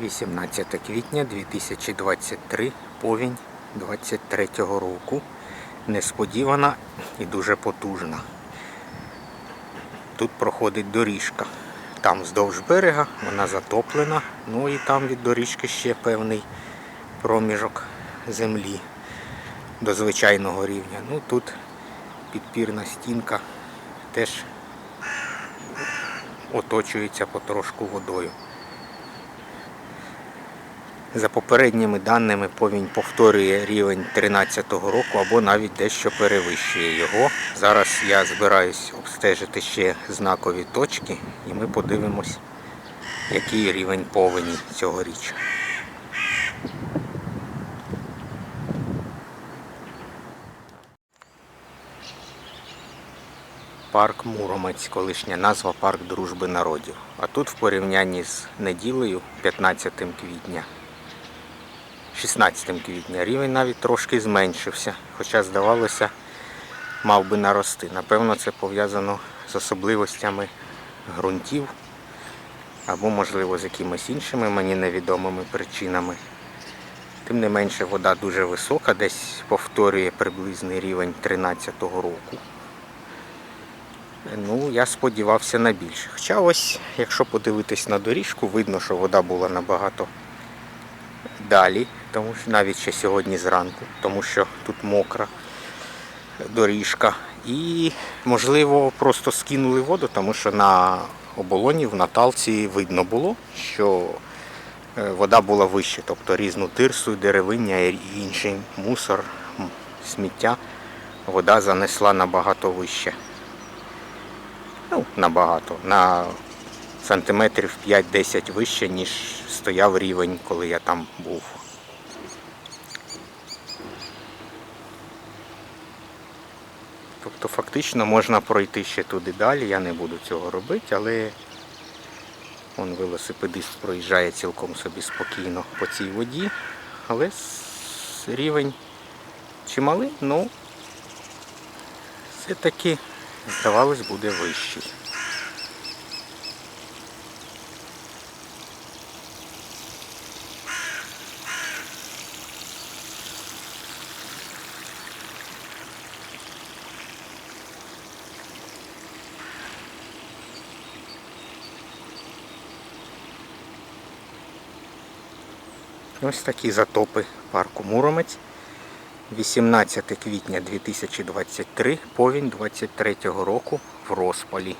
18 квітня 2023, повінь 23 року. Несподівана і дуже потужна. Тут проходить доріжка. Там вздовж берега, вона затоплена. Ну і там від доріжки ще певний проміжок землі до звичайного рівня. Ну тут підпірна стінка теж оточується потрошку водою. За попередніми даними повінь повторює рівень 13-го року або навіть дещо перевищує його. Зараз я збираюсь обстежити ще знакові точки і ми подивимось, який рівень повені цьогоріч. Парк Муромець, колишня назва Парк Дружби народів. А тут в порівнянні з неділею, 15 квітня, 16 квітня, рівень навіть трошки зменшився, хоча, здавалося, мав би нарости. Напевно, це пов'язано з особливостями ґрунтів або, можливо, з якимись іншими мені невідомими причинами. Тим не менше, вода дуже висока, десь повторює приблизний рівень 13-го року. Ну, я сподівався на більше. Хоча ось, якщо подивитись на доріжку, видно, що вода була набагато далі, тому що навіть ще сьогодні зранку, тому що тут мокра доріжка. І, можливо, просто скинули воду, тому що на оболоні в Наталці видно було, що е, вода була вище, тобто різну тирсу, деревиння і інший мусор, сміття вода занесла набагато вище. Ну, набагато. На сантиметрів 5-10 вище, ніж стояв рівень, коли я там був. Тобто фактично можна пройти ще туди далі, я не буду цього робити, але вон велосипедист проїжджає цілком собі спокійно по цій воді, але рівень чималий, ну все-таки здавалось буде вищий. Ось такі затопи парку Муромець. 18 квітня 2023, повінь 23 року в розпалі.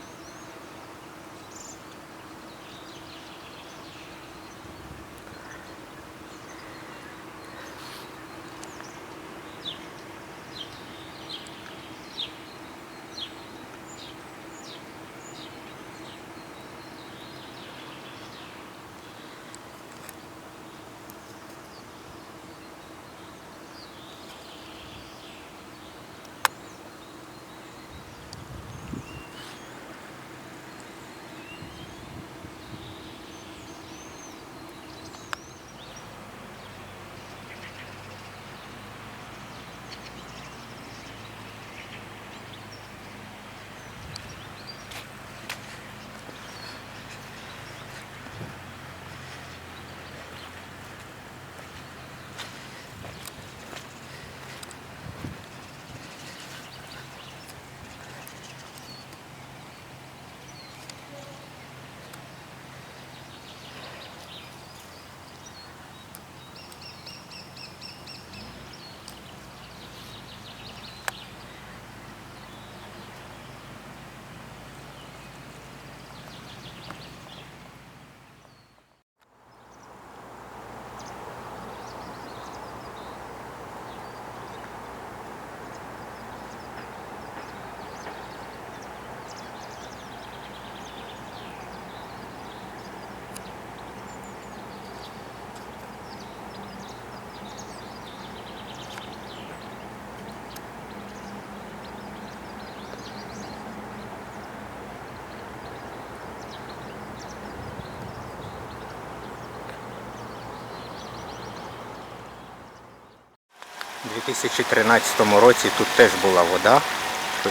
У 2013 році тут теж була вода.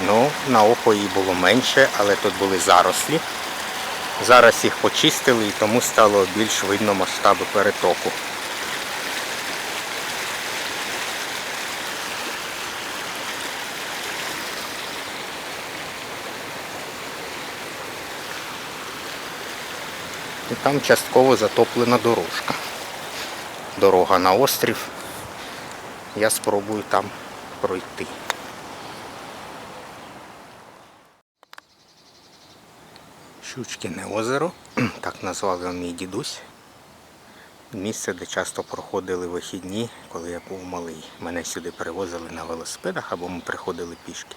Ну, на око її було менше, але тут були зарослі. Зараз їх почистили і тому стало більш видно масштаби перетоку. І там частково затоплена дорожка. Дорога на острів. Я спробую там пройти. Щучкине озеро, так назвав мій дідусь. Місце, де часто проходили вихідні, коли я був малий. Мене сюди перевозили на велосипедах або ми приходили пішки.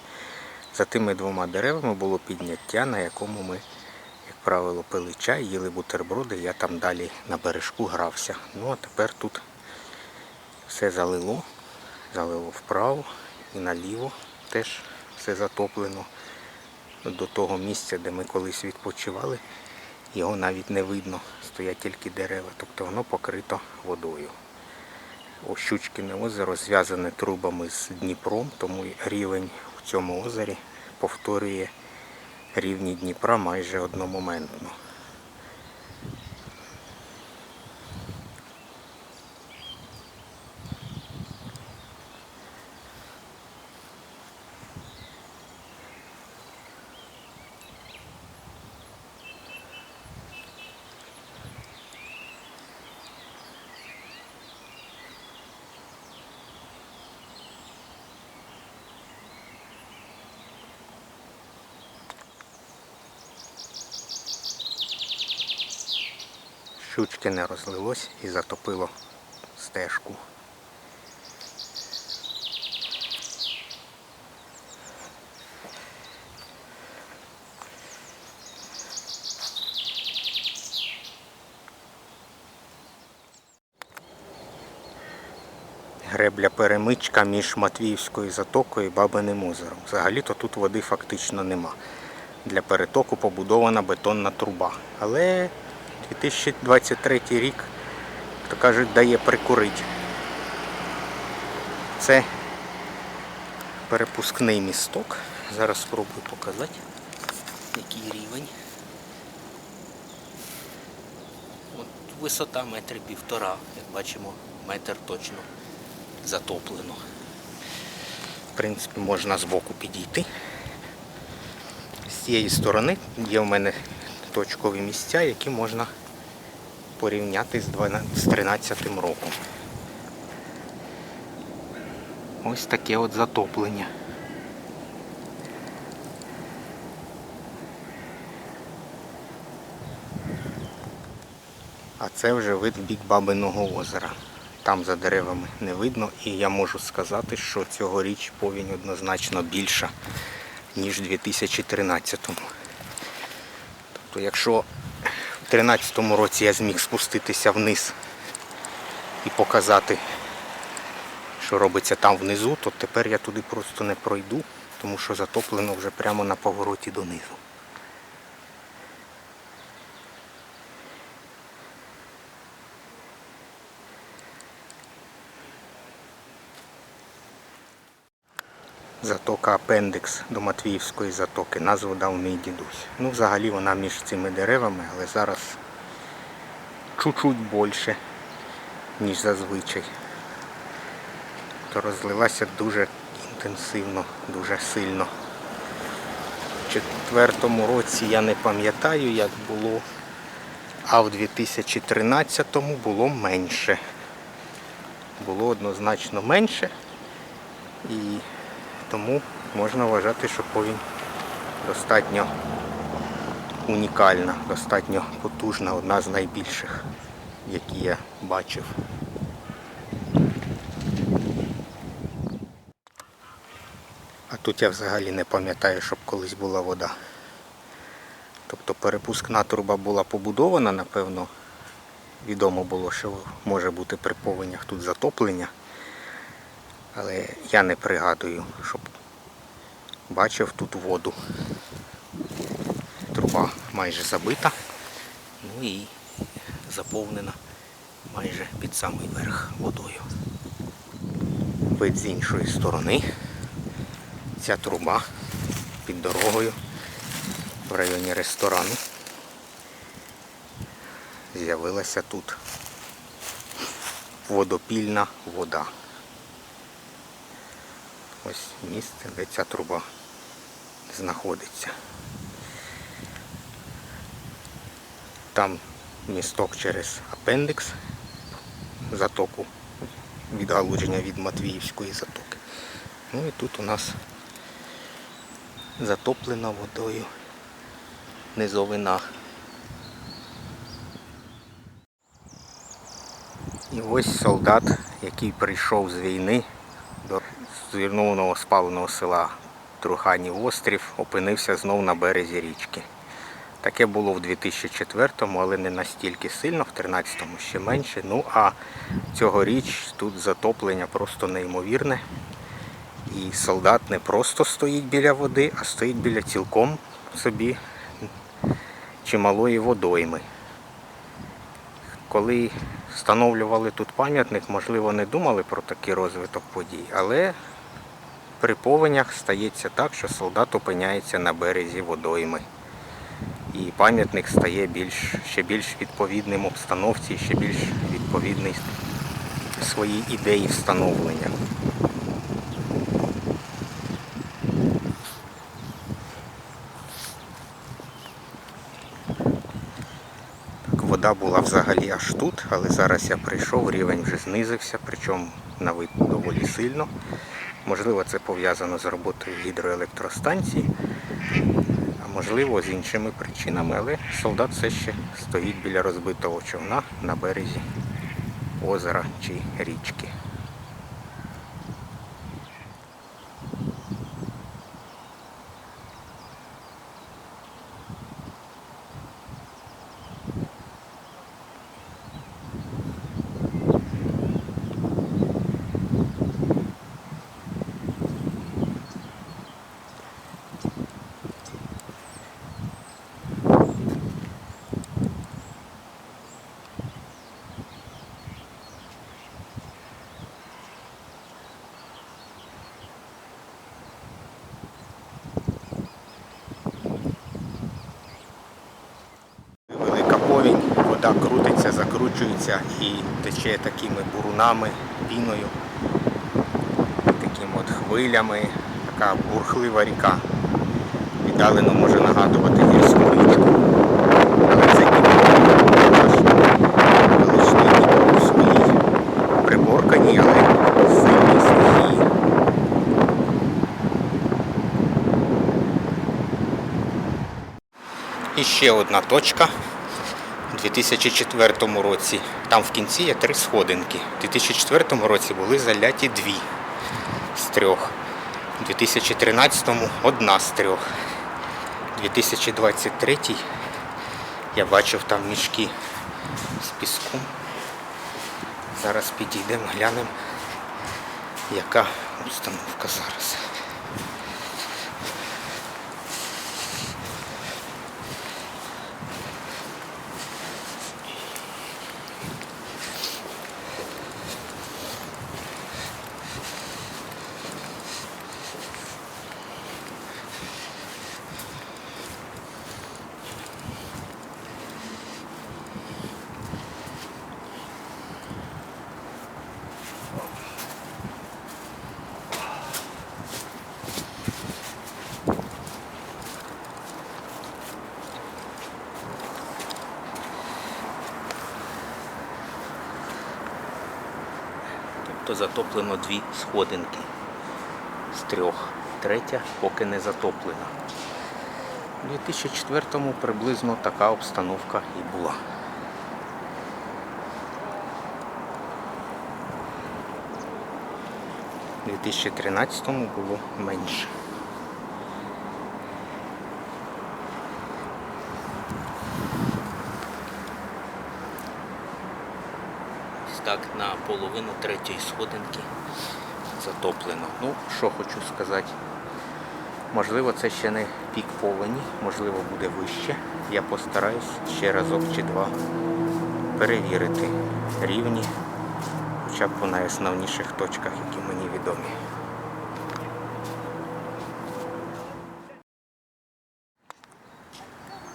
За тими двома деревами було підняття, на якому ми, як правило, пили чай, їли бутерброди, я там далі на бережку грався. Ну а тепер тут все залило, залило вправо і наліво теж все затоплено до того місця, де ми колись відпочивали, його навіть не видно, стоять тільки дерева, тобто воно покрито водою. Ось Щучкине озеро зв'язане трубами з Дніпром, тому рівень в цьому озері повторює рівні Дніпра майже одномоментно. Щучкине розлилось і затопило стежку. Гребля перемичка між Матвіївською затокою і Бабиним озером. Взагалі-то тут води фактично нема. Для перетоку побудована бетонна труба. Але 2023 рік, то кажуть, дає прикурить. Це перепускний місток. Зараз спробую показати, який рівень. От висота метрів півтора, як бачимо, метр точно затоплено. В принципі, можна збоку підійти. З цієї сторони є в мене точкові місця, які можна порівняти з 12 з 13 роком. Ось таке от затоплення. А це вже вид бік Бабиного озера. Там за деревами не видно, і я можу сказати, що цьогоріч повінь однозначно більша, ніж у 2013-му. Тобто, якщо в 2013 році я зміг спуститися вниз і показати, що робиться там внизу, то тепер я туди просто не пройду, тому що затоплено вже прямо на повороті донизу. Затока Апендикс до Матвіївської затоки. Назву дав мій дідусь. Ну, взагалі вона між цими деревами, але зараз чуть-чуть більше, ніж зазвичай. То розлилася дуже інтенсивно, дуже сильно. У четвертому році я не пам'ятаю, як було, а в 2013-му було менше. Було однозначно менше. І тому можна вважати, що повінь достатньо унікальна, достатньо потужна, одна з найбільших, які я бачив. А тут я взагалі не пам'ятаю, щоб колись була вода. Тобто перепускна труба була побудована, напевно, відомо було, що може бути при повенях тут затоплення. Але я не пригадую, щоб бачив тут воду. Труба майже забита, ну і заповнена майже під самий верх водою. Вид з іншої сторони. Ця труба під дорогою в районі ресторану. з'явилася тут водопільна вода. Ось місце, де ця труба знаходиться. Там місток через апендикс, затоку відгалудження від Матвіївської затоки. Ну і тут у нас затоплена водою низовина. І ось солдат, який прийшов з війни до спаленого села Труханів острів, опинився знов на березі річки. Таке було в 2004-му, але не настільки сильно, в 13-му ще менше. Ну а цьогоріч тут затоплення просто неймовірне. І солдат не просто стоїть біля води, а стоїть біля цілком собі чималої водойми. Коли встановлювали тут пам'ятник, можливо, не думали про такий розвиток подій, але при повенях стається так, що солдат опиняється на березі водойми. І пам'ятник стає більш, ще більш відповідним обстановці, ще більш відповідний своїй ідеї встановлення. Так, вода була взагалі аж тут, але зараз я прийшов, рівень вже знизився, причому на вид доволі сильно. Можливо, це пов'язано з роботою гідроелектростанції, а можливо з іншими причинами, але солдат все ще стоїть біля розбитого човна на березі озера чи річки. Велика повінь, вода крутиться, закручується і тече такими бурунами, піною, такими от хвилями, така бурхлива ріка. Віддалено може нагадувати гірську річку. Але це Дніпро, наш величний в своїй приборканій, але сильній стихії. І ще одна точка. У 2004 році, там в кінці є три сходинки. У 2004 році були заляті дві з трьох. У 2013 одна з трьох. 2023 я бачив там мішки з піском. Зараз підійдемо, глянемо, яка обстановка зараз. Тобто затоплено дві сходинки з трьох. Третя поки не затоплена. У 2004-му приблизно така обстановка і була. У 2013-му було менше. Так на половину третьої сходинки затоплено. Ну, що хочу сказати. Можливо, це ще не пік повені, можливо, буде вище. Я постараюсь ще разок чи два перевірити рівні, хоча б по найосновніших точках, які мені відомі.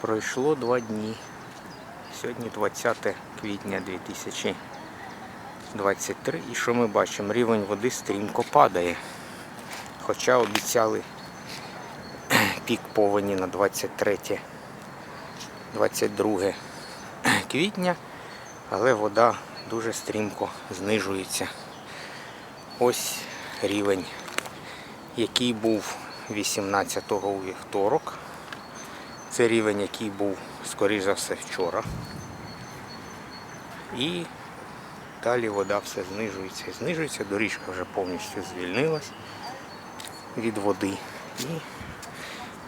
Пройшло два дні Сьогодні 20 квітня 2023 і що ми бачимо? Рівень води стрімко падає. Хоча обіцяли пік повені на 23 22 квітня, але вода дуже стрімко знижується. Ось рівень, який був 18-го у вівторок. Це рівень, який був, скоріш за все, вчора. І далі вода все знижується і знижується. Доріжка вже повністю звільнилась від води. І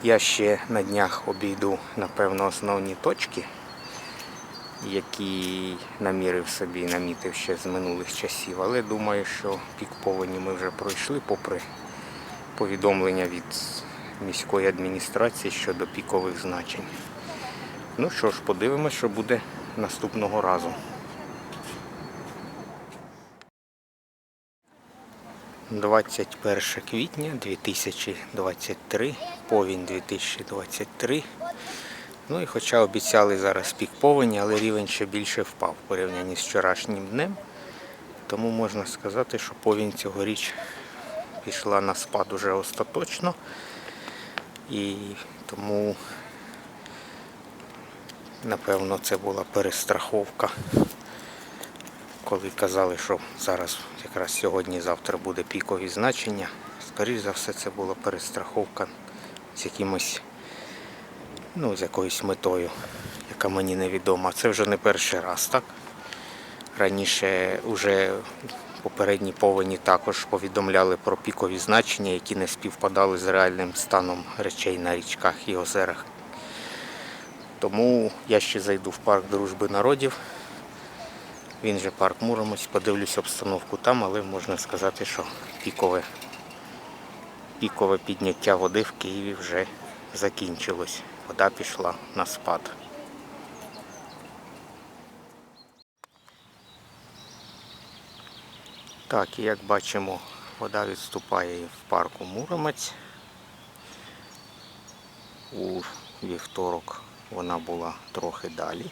я ще на днях обійду, напевно, основні точки, які намірив собі, і намітив ще з минулих часів. Але думаю, що пік повені ми вже пройшли, попри повідомлення від міської адміністрації щодо пікових значень. Ну що ж, подивимось, що буде наступного разу. «21 квітня 2023, повінь 2023. Ну і хоча обіцяли зараз пік повені, але рівень ще більше впав в порівнянні з вчорашнім днем. Тому можна сказати, що повінь цьогоріч пішла на спад уже остаточно. І тому, напевно, це була перестраховка, коли казали, що зараз якраз сьогодні-завтра буде пікові значення. Скоріше за все, це була перестраховка з якимось, ну, з якоюсь метою, яка мені невідома. Це вже не перший раз, так? Раніше вже попередні повені також повідомляли про пікові значення, які не співпадали з реальним станом речей на річках і озерах. Тому я ще зайду в парк дружби народів. Він же парк Муромець, подивлюсь обстановку там, але можна сказати, що пікове, пікове підняття води в Києві вже закінчилось. Вода пішла на спад. Так, і як бачимо, вода відступає в парку Муромець. У вівторок вона була трохи далі,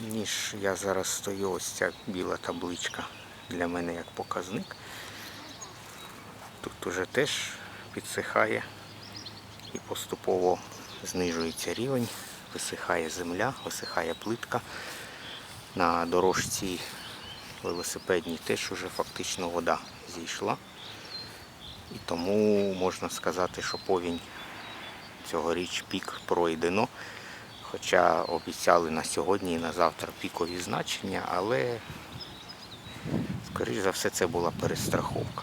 ніж я зараз стою. Ось ця біла табличка для мене як показник. Тут уже теж підсихає і поступово знижується рівень, висихає земля, висихає плитка. На дорожці велосипедній теж уже фактично вода зійшла. І тому можна сказати, що повінь цьогоріч пік пройдено. Хоча обіцяли на сьогодні і на завтра пікові значення, але, скоріш за все, це була перестраховка.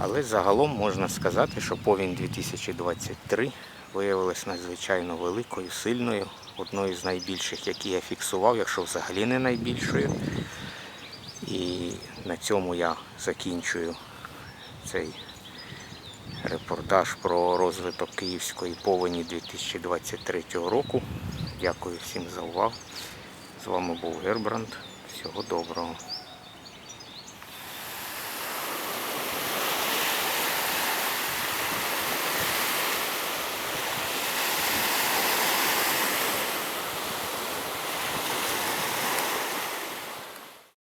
Але загалом можна сказати, що повінь 2023 виявилась надзвичайно великою, сильною, одною з найбільших, які я фіксував, якщо взагалі не найбільшою. І на цьому я закінчую цей репортаж про розвиток Київської повені 2023 року. Дякую всім за увагу. З вами був Гербранд. Всього доброго.